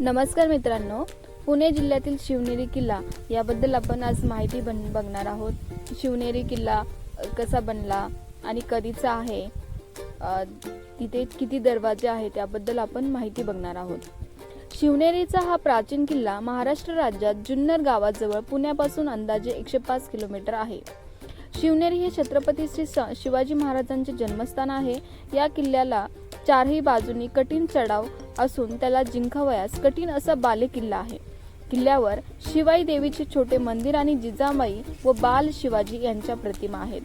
नमस्कार मित्रांनो. पुणे जिल्ह्यातील शिवनेरी किल्ला याबद्दल आपण आज माहिती बन बघणार आहोत. शिवनेरी किल्ला कसा बनला आणि कधीचा आहे? तिथे किती दरवाजे आहेत त्याबद्दल आपण माहिती बघणार आहोत. शिवनेरीचा हा प्राचीन किल्ला महाराष्ट्र राज्यात जुन्नर गावाजवळ पुण्यापासून अंदाजे एकशे पाच किलोमीटर आहे. शिवनेरी हे छत्रपती श्री स- शिवाजी महाराजांचे जन्मस्थान आहे. या किल्ल्याला चारही बाजूनी कठीण चढाव असून त्याला जिंकावयास कठीण असा बालेकिल्ला आहे. किल्ल्यावर शिवाई देवीचे छोटे मंदिर आणि जिजामाई व बाल शिवाजी यांच्या प्रतिमा आहेत.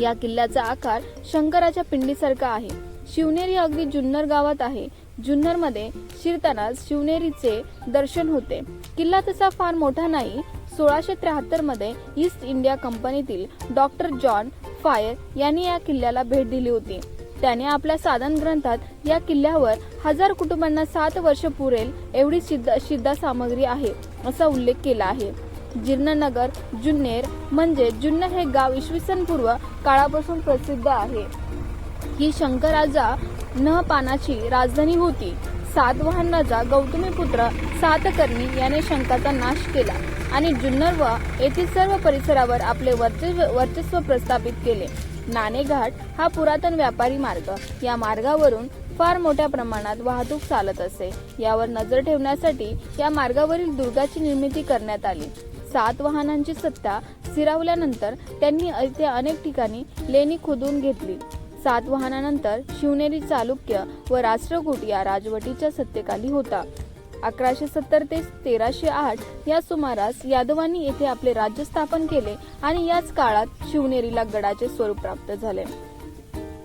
या किल्ल्याचा आकार शंकराच्या पिंडीसारखा आहे. शिवनेरी अगदी जुन्नर गावात आहे. जुन्नरमध्ये शिरताना शिवनेरीचे दर्शन होते. किल्ला तसा फार मोठा नाही. सोळाशे त्र्याहत्तरमध्ये ईस्ट इंडिया कंपनीतील डॉक्टर जॉन फायर यांनी या किल्ल्याला भेट दिली होती. त्याने आपल्या साधन ग्रंथात या किल्ल्यावर हजार कुटुंबांना सात वर्ष पुरेल एवढी शिद्धा शिद्धा सामग्री आहे असा उल्लेख केला आहे. जीर्णनगर जुन्नेर म्हणजे जुन्नर हे गाव इसवी सन पूर्व काळापासून प्रसिद्ध आहे. ही शंकराजा नहपानाची राजधानी होती. सातवाहन राजा गौतमीपुत्र सातकर्णी याने शंकाचा नाश केला आणि जुन्नर व येथील सर्व परिसरावर आपले वर्चस्व वर्चस्व प्रस्थापित केले. नाणेघाट हा पुरातन व्यापारी मार्ग. या मार्गावरून फार मोठ्या प्रमाणात वाहतूक चालत असे. यावर नजर ठेवण्यासाठी या मार्गावरील दुर्गाची निर्मिती करण्यात आली. सात वाहनांची सत्ता स्थिरावल्यानंतर त्यांनी इथे अनेक ठिकाणी लेणी खोदून घेतली. सात वाहनानंतर शिवनेरी चालुक्य व राष्ट्रकूट या राजवटीच्या सत्तेखाली होता. अकराशे सत्तर ते तेराशे आठ या सुमारास यादवांनी येथे आपले राज्य स्थापन केले आणि याच काळात शिवनेरीला गडाचे स्वरूप प्राप्त झाले.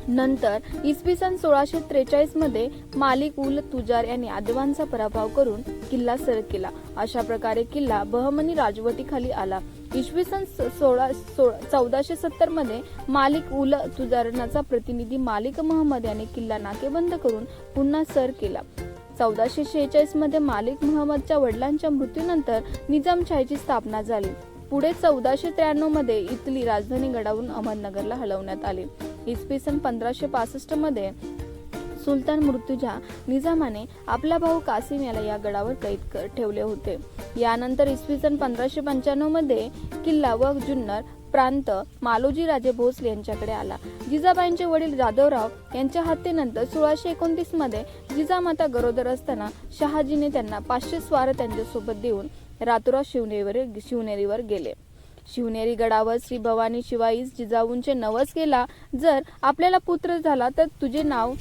नंतर इसवी सन सोळाशे त्रेचाळीसमध्ये मालिक उल तुजार यांनी यादवांचा पराभव करून किल्ला सर केला. अशा प्रकारे किल्ला बहमनी राजवटीखाली आला. इसवी सन सोळा सोळा- चौदाशे सत्तरमध्ये मालिक उल तुजारनाचा प्रतिनिधी मालिक महम्मद याने किल्ला नाकेबंद करून पुन्हा सर केला. चौदाशे शेहेचाळीसमध्ये मालिक महम्मदच्या वडिलांच्या मृत्यूनंतर निजामशाहीची स्थापना झाली. पुढे चौदाशे त्र्याण्णवमध्ये इथली राजधानी गडावरून अहमदनगरला हलवण्यात आली. इसवी सन पंधराशे पासष्टमध्ये सुलतान मृत्यूजा निजामाने आपला भाऊ कासिम याला या गडावर कैद ठेवले होते. यानंतर इसवी सन पंधराशे पंच्याण्णवमध्ये किल्ला व जुन्नर प्रांत मालोजी राजे भोसले यांच्याकडे आला. जिजाबाईंचे वडील जाधवराव यांच्या हत्येनंतर सोळाशे एकोणतीसमध्ये जिजामाता गरोदर असताना शहाजीने त्यांना पाचशे स्वार त्यांच्यासोबत देऊन रातोरात शिवनेरीवर शिवनेरीवर गेले. शिवनेरी गडावर श्री भवानी शिवाईस जिजाऊंचे नवस केला. जर आपल्याला पुत्र झाला तर तुझे नाव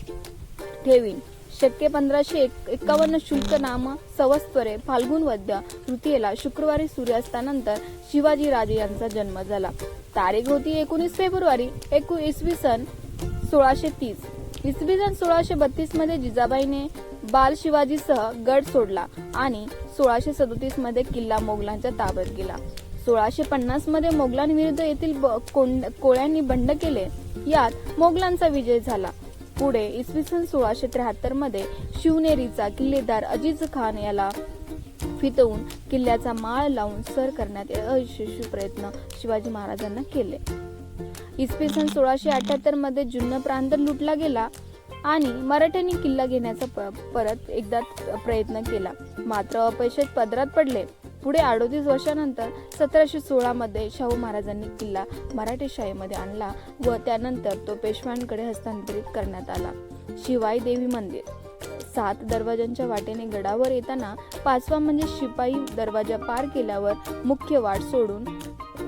ठेवीन. शक्य पंधराशे एक- एकावन्न शुल्क नाम संवत्सरे फाल्गुन वद्य तृतीयेला शुक्रवारी सूर्यास्तानंतर शिवाजी राजे यांचा जन्म झाला. तारीख होती एकोणीस फेब्रुवारी एकू इसवी सन सोळाशे तीस. इसवी सन सोळाशे बत्तीसमध्ये जिजाबाईने बाल शिवाजीसह गड सोडला आणि सोळाशे सदोतीसमध्ये किल्ला मोगलांच्या ताब्यात गेला. सोळाशे पन्नासमध्ये मोगलांविरुद्ध येथील ब- कोंड- कोळ्यांनी बंड केले. यात मोगलांचा विजय झाला. पुढे इसवी सन सोळाशे त्र्याहत्तरमध्ये शिवनेरीचा किल्लेदार अजीज खान याला फितवून किल्ल्याचा माळ लावून सर करण्यात अयशस्वी प्रयत्न शिवाजी महाराजांना केले. इसवी सन सोळाशे अठ्याहत्तरमध्ये जुन्न प्रांत लुटला गेला आणि मराठ्यांनी किल्ला घेण्याचा प- परत एकदा प्रयत्न केला. मात्र अपयशात पदरात पडले. पुढे अडोतीस वर्षानंतर सतराशे सोळामध्ये शाहू महाराजांनी किल्ला मराठेशाहीमध्ये आणला व त्यानंतर तो पेशव्यांकडे हस्तांतरित करण्यात आला. शिवाई देवी मंदिर. सात दरवाजांच्या वाटेने गडावर येताना पाचवा म्हणजे शिपाई दरवाजा पार केल्यावर मुख्य वाट सोडून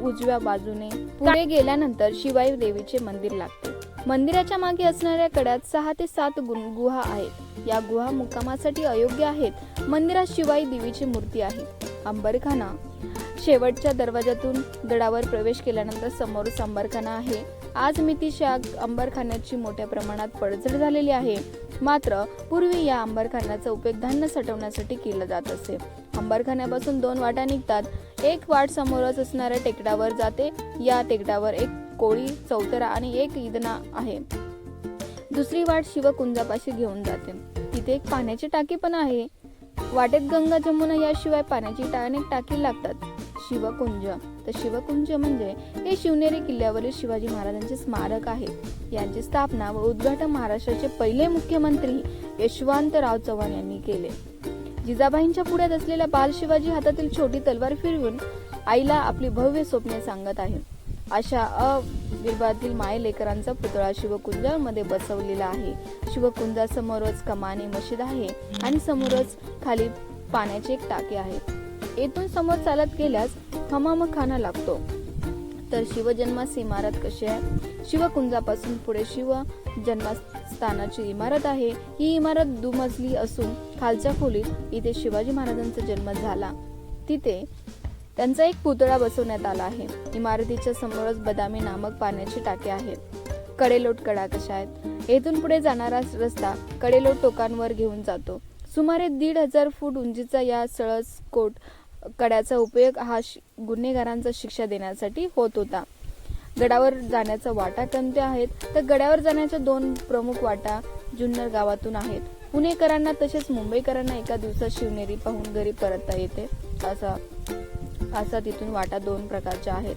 उजव्या बाजूने पुढे गेल्यानंतर शिवाई देवीचे मंदिर लागते. मंदिराच्या मागे असणाऱ्या कड्यात सहा ते सात गुहा आहेत. या गुहा मुक्कामासाठी अयोग्य आहेत. मंदिरात शिवाई देवीची मूर्ती आहे. अंबरखाना. शेवटच्या दरवाजातून गडावर प्रवेश केल्यानंतर समोरच अंबरखाना आहे. आज मितीशा अंबरखान्याची मोठ्या प्रमाणात पडझड झालेली आहे. मात्र पूर्वी या अंबरखान्याचा उपयोग धान्य साठवण्यासाठी केला जात असे. अंबरखान्यापासून दोन वाटा निघतात. एक वाट समोरच असणाऱ्या टेकडावर जाते. या टेकडावर एक कोळी चौतरा आणि एक इदना आहे. दुसरी वाट शिवकुंजापाशी घेऊन जाते. तिथे एक पाण्याची टाकी पण आहे. वाटेत गंगा जमुना याशिवाय पाण्याची अनेक टाकी लागतात. शिवकुंज. तर शिवकुंज म्हणजे हे शिवनेरी किल्ल्यावरील शिवाजी महाराजांचे स्मारक आहे. यांची स्थापना व उद्घाटन महाराष्ट्राचे पहिले मुख्यमंत्री यशवंतराव चव्हाण यांनी केले. जिजाबाईंच्या पुढ्यात असलेल्या बाल शिवाजी हातातील छोटी तलवार फिरवून आईला आपली भव्य स्वप्ने सांगत आहे. अशा अविर्भातील माय लेकरांचा पुतळा शिवकुंजामध्ये बसवलेला आहे. शिवकुंजासमोरच कमानी मशीद आहे आणि समोरच खाली पाण्याचे एक टाके आहे येथून समोर चालत गेल्यास हमाम खाना लागतो. तर शिवजन्मास इमारत कशी आहे? शिवकुंजापासून पुढे शिव जन्मस्थानाची इमारत आहे. ही इमारत दुमजली असून खालच्या खोलीत इथे शिवाजी महाराजांचा जन्म झाला. तिथे त्यांचा एक पुतळा बसवण्यात आला आहे. इमारतीच्या समोरच बदामी नामक पाण्याची टाके आहेत. कडेलोट कडा कशा आहेत. येथून पुढे जाणारा रस्ता कडेलोट टोकांवर घेऊन जातो. सुमारे दीड हजार फूट उंचीचा या सळसकोट कड्याचा उपयोग हा शि- गुन्हेगारांचा शिक्षा देण्यासाठी होत होता. गडावर जाण्याचा वाटा कोणत्या आहेत. तर गडावर जाण्याच्या दोन प्रमुख वाटा जुन्नर गावातून आहेत. पुणेकरांना तसेच मुंबईकरांना एका दिवसात शिवनेरी पाहून घरी परतता येते असा असा तिथून वाटा दोन प्रकारच्या आहेत.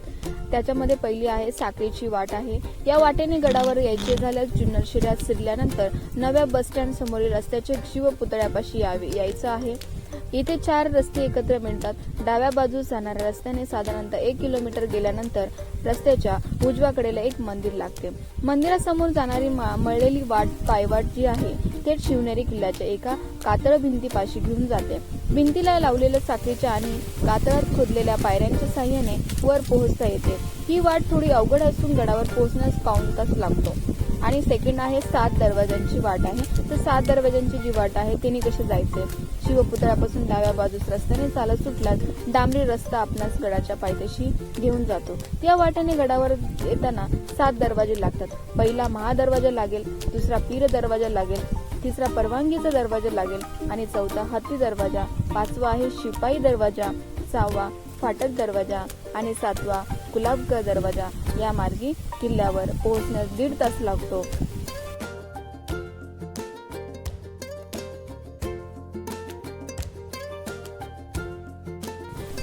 त्याच्यामध्ये पहिली आहे साखरेची वाट आहे. या वाटेने गडावर यायचे झाल्यास जुन्नर शिरात शिरल्यानंतर नव्या बस स्टँड समोरील रस्त्याच्या शिवपुतळ्यापाशी यावे यायचं आहे. इथे चार रस्ते एकत्र मिळतात. डाव्या बाजूस जाणाऱ्या रस्त्याने साधारणतः एक किलोमीटर गेल्यानंतर रस्त्याच्या उजव्या कडेला एक मंदिर लागते. मंदिरासमोर जाणारी मा- मळलेली वाट पायवाट जी आहे थेट शिवनेरी किल्ल्याच्या एका कातळ भिंतीपाशी घेऊन जाते. भिंतीला लावलेल्या साखरेच्या आणि कातळात खोदलेल्या पायऱ्यांच्या साह्याने वर पोहोचता येते. ही वाट थोडी अवघड असून गडावर पोहोचण्यास पाऊण तास लागतो. आणि सेकंड आहे सात दरवाजांची वाट आहे. तर सात दरवाजांची जी वाट आहे तिने कसे जायचे? शिवपुतळ्यापासून डाव्या बाजूस रस्त्याने चालत सुटल्यास डांबरी रस्ता आपणास गडाच्या पायथ्याशी घेऊन जातो. या वाट्याने गडावर येताना सात दरवाजे लागतात. पहिला महादरवाजा लागेल दुसरा पीर दरवाजा लागेल तिसरा परवानगीचा दरवाजा लागेल आणि चौथा हत्ती दरवाजा पाचवा आहे शिपाई दरवाजा सहावा फाटक दरवाजा आणि सातवा गुलाबगड दरवाजा. या मार्गी किल्ल्यावर पोहोचण्यास दीड तास लागतो.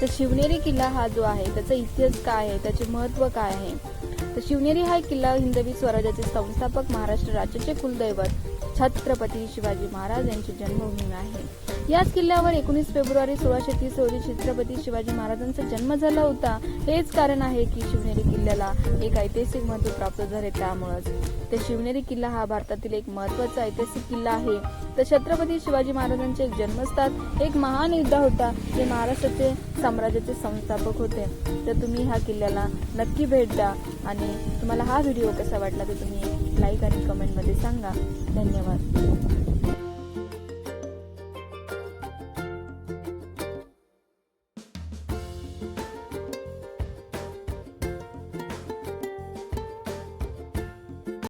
तर शिवनेरी किल्ला हा जो आहे त्याचा इतिहास काय आहे त्याचे महत्त्व काय आहे? तर शिवनेरी हा किल्ला हिंदवी स्वराज्याचे संस्थापक महाराष्ट्र राज्याचे कुलदैवत छत्रपती शिवाजी महाराज यांची जन्मभूमी आहे. याच किल्ल्यावर एकोणीस फेब्रुवारी सोळाशे तीस रोजी छत्रपती शिवाजी महाराजांचा जन्म झाला होता. हेच कारण आहे की शिवनेरी किल्ल्याला एक ऐतिहासिक महत्त्व प्राप्त झाले त्यामुळेच. तर शिवनेरी किल्ला हा भारतातील एक महत्त्वाचा ऐतिहासिक किल्ला आहे. तर छत्रपती शिवाजी महाराजांचे एक जन्मस्थान एक महान योद्धा होता. जे महाराष्ट्राचे साम्राज्याचे संस्थापक होते. तर तुम्ही ह्या किल्ल्याला नक्की भेट द्या. आणि तुम्हाला हा व्हिडिओ कसा वाटला तर तुम्ही लाईक आणि कमेंट सांगा धन्यवाद